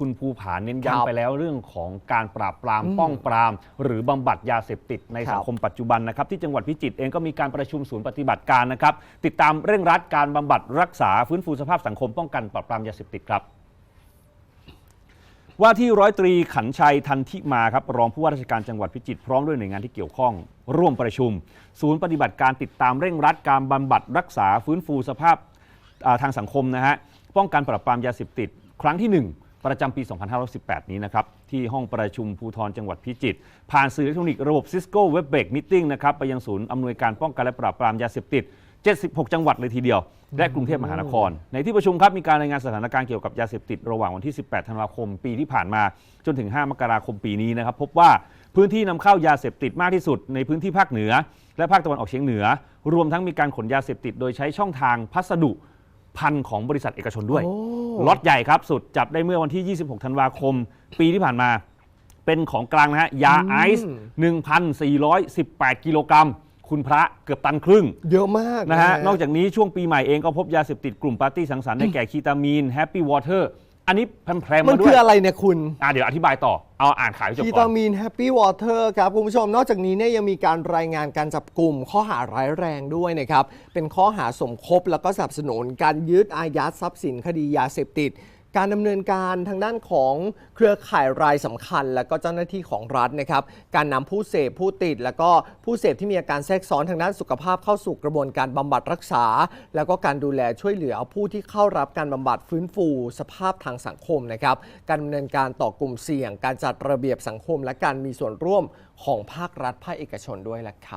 คุณภูผาเน้นครับย้ำไปแล้วเรื่องของการปราบปรามอืมป้องปราม หรือบำบัดยาเสพติดในครับ สังคมปัจจุบันนะครับ ที่จังหวัดพิจิตรเองก็มีการประชุมศูนย์ปฏิบัติการนะครับ ติดตามเร่งรัดการบำบัดรักษาฟื้นฟูสภาพสังคมป้องกันปราบปรามยาเสพติดครับ ว่าที่ร้อยตรีขันชัยทันทิมาครับรองผู้ว่าราชการจังหวัดพิจิตรพร้อมด้วยหน่วยงานที่เกี่ยวข้อง ร่วมประชุม ศูนย์ปฏิบัติการติดตามเร่งรัดการบำบัดรักษาฟื้นฟูสภาพอ่าทางสังคมนะฮะป้องกันปราบปรามยาเสพติด ครั้งที่1 ประจำปี 2518 นี้นะครับ ที่ห้องประชุมภูธรจังหวัดพิจิตรผ่านสื่ออิเล็กทรอนิกส์ระบบ Cisco Web b a k Meeting นะครับไปยังศูนย์อำนวยการป้องกันและปราบปรามยาเสพติด 76 จังหวัดเลยทีเดียว และกรุงเทพมหานคร ในที่ประชุมครับมีการรายงานสถานการณ์เกี่ยวกับยาเสพติดระหว่างวันที่ 18 ธันวาคมปีที่ผ่านมา จนถึง 5 มกราคมปีนี้นะครับพบว่าพื้นที่นำเข้ายาเสพติดมากที่สุดในพื้นที่ภาคเหนือ และภาคตะวันออกเฉียงเหนือ รวมทั้งมีการขนยาเสพติดโดยใช้ช่องทางพัสดุพันของบริษัทเอกชนด้วย ล็อตใหญ่ครับสุดจับได้เมื่อวันที่ 26 ธันวาคม ปีที่ผ่านมา เป็นของกลางนะฮะยาไอซ์1,418 กิโลกรัม คุณพระเกือบตันครึ่ง เยอะมากนะฮะนอกจากนี้ช่วงปีใหม่เองก็พบยาเสพติดกลุ่มปาร์ตี้สังสรรค์ได้แก่คีตามีนแฮปปี้วอเตอร์ อันนี้แพรมๆมันมาด้คืวยออะไรเนี่ยคุณ อะเดี๋ยวอธิบายต่อเอาอ่านข่าวให้จบคีก่ตาอน มีนแฮปปี้วอเตอร์ครับ คุณผู้ชมนอกจากนี้เนี่ยยังมีการรายงานการจับกลุ่มข้อหาร้ายแรงด้วยนะครับ เป็นข้อหาสมคบแล้วก็สนับสนุนการยึดอายัดทรัพย์สินคดียาเสพติด การดำเนินการทางด้านของเครือข่ายรายสำคัญ และก็เจ้าหน้าที่ของรัฐนะครับ การนำผู้เสพผู้ติด แล้วก็ผู้เสพที่มีอาการแทรกซ้อนทางด้านสุขภาพเข้าสู่กระบวนการบำบัดรักษา แล้วก็การดูแลช่วยเหลือผู้ที่เข้ารับการบำบัดฟื้นฟู สภาพทางสังคมนะครับ การดำเนินการต่อกลุ่มเสี่ยง การจัดระเบียบสังคม และการมีส่วนร่วมของภาครัฐภาคเอกชนด้วยแหละครับ